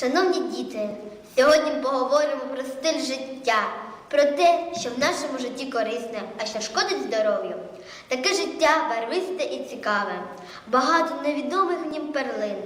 Шановні діти, сьогодні поговоримо про стиль життя, про те, що в нашому житті корисне, а що шкодить здоров'ю. Таке життя барвисте і цікаве, багато невідомих в нім перлин,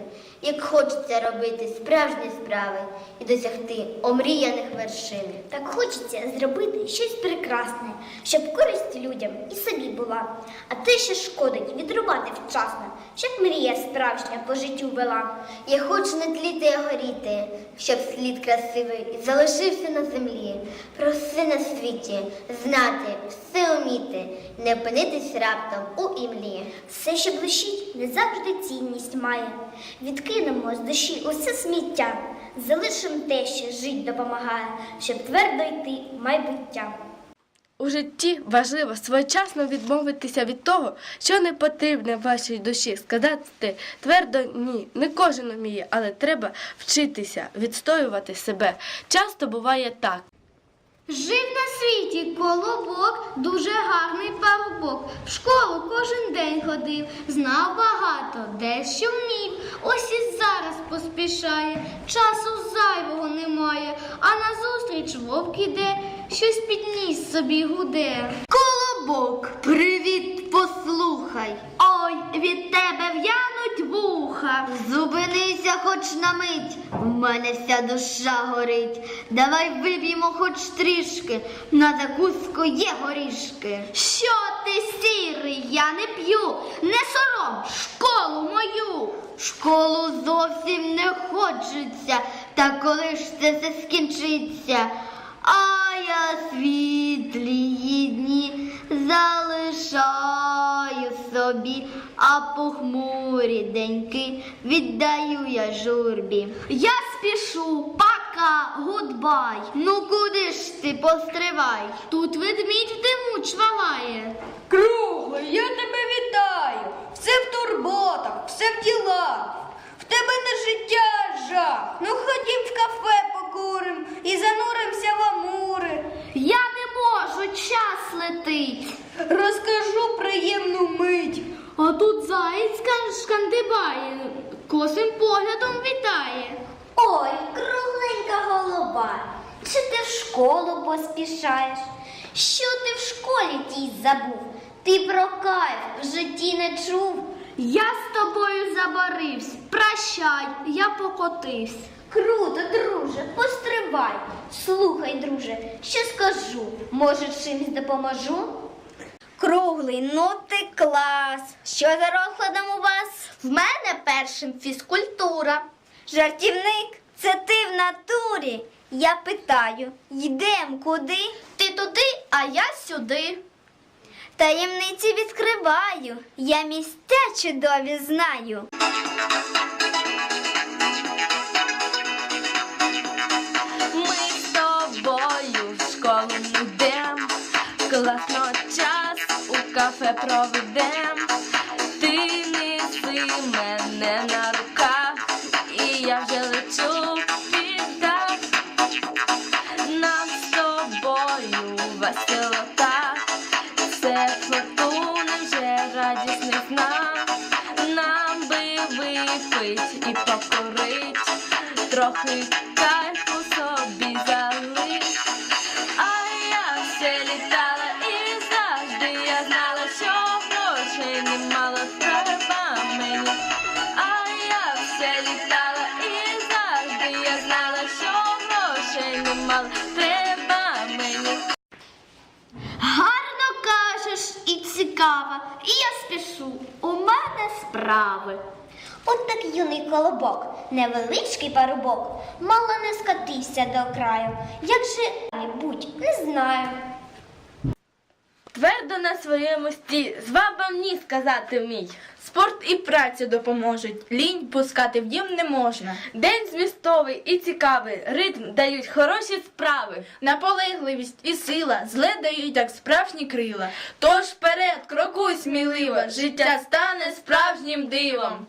як хочеться робити справжні справи і досягти омріяних вершин. Так хочеться зробити щось прекрасне, щоб користь людям і собі була. А те, що шкодить, відрубати вчасно, щоб мрія справжня по життю вела. Я хочу не тліти, а горіти, щоб слід красивий залишився на землі. Про все на світі знати, все уміти, не опинитись раптом у імлі. Все, що блищить, не завжди цінність має. Відкинемо з душі усе сміття, залишимо те, що жить допомагає, щоб твердо йти в майбуття. У житті важливо своєчасно відмовитися від того, що не потрібне вашій душі. Сказати твердо ні, не кожен вміє, але треба вчитися відстоювати себе. Часто буває так. Жив на світі колобок, дуже гарний парубок. В школу кожен день ходив, знав багато, дещо вмів. Ось і зараз поспішає, часу зайвого немає, а назустріч вовк іде, щось підніс собі гуде. Колобок, привіт, послухай. Ой, від тебе в'януть вуха. Зупинися хоч на мить, в мене вся душа горить. Давай вип'ємо хоч трішки, на закуску є горішки. Що ти сірий, я не п'ю, не сором, школу мою. Школу зовсім не хочеться, та коли ж це все скінчиться? А я світлі дні залишаю собі, а похмурі деньки віддаю я журбі. Я спішу, пока, гудбай. Ну куди ж ти постривай? Тут ведмідь в диму чвалає. Круглий, я тебе вітаю. Все в турботах, все в ділах. В тебе на життя жах. Ну ходім в кафе покурим і зануримося в амури. Я не можу, час летить. Мить. А тут заєць шкандибає, косим поглядом вітає. Ой, кругленька голова, чи ти в школу поспішаєш? Що ти в школі тій забув? Ти про кайф в житті не чув. Я з тобою забарився. Прощай, я покотився. Круто, друже, постривай. Слухай, друже, що скажу? Може, чимсь допоможу? Круглий, ну ти клас. Що за розкладом у вас? В мене першим фізкультура. Жартівник, це ти в натурі. Я питаю, йдем куди? Ти туди, а я сюди. Таємниці відкриваю, я місця чудові знаю. Ми з тобою в школу йдем, класно час кафе проведем. Ти неси мене на руках, і я вже лечу під дах. Нам з тобою веселота, це фортуни вже радісних нам. Нам би випить і покорить, трохи кайфу і і я спішу. У мене справи. От так юний колобок, невеличкий парубок, мало не скатився до краю. Як же будь, не знаю. Твердо на своєму сті, звабам ні сказати вмій. Спорт і праця допоможуть. Лінь пускати в дім не можна. День змістовий і цікавий, ритм дають хороші справи. Наполегливість і сила зле дають як справжні крила. Тож вперед, крокуй сміливо, життя стане справжнім дивом.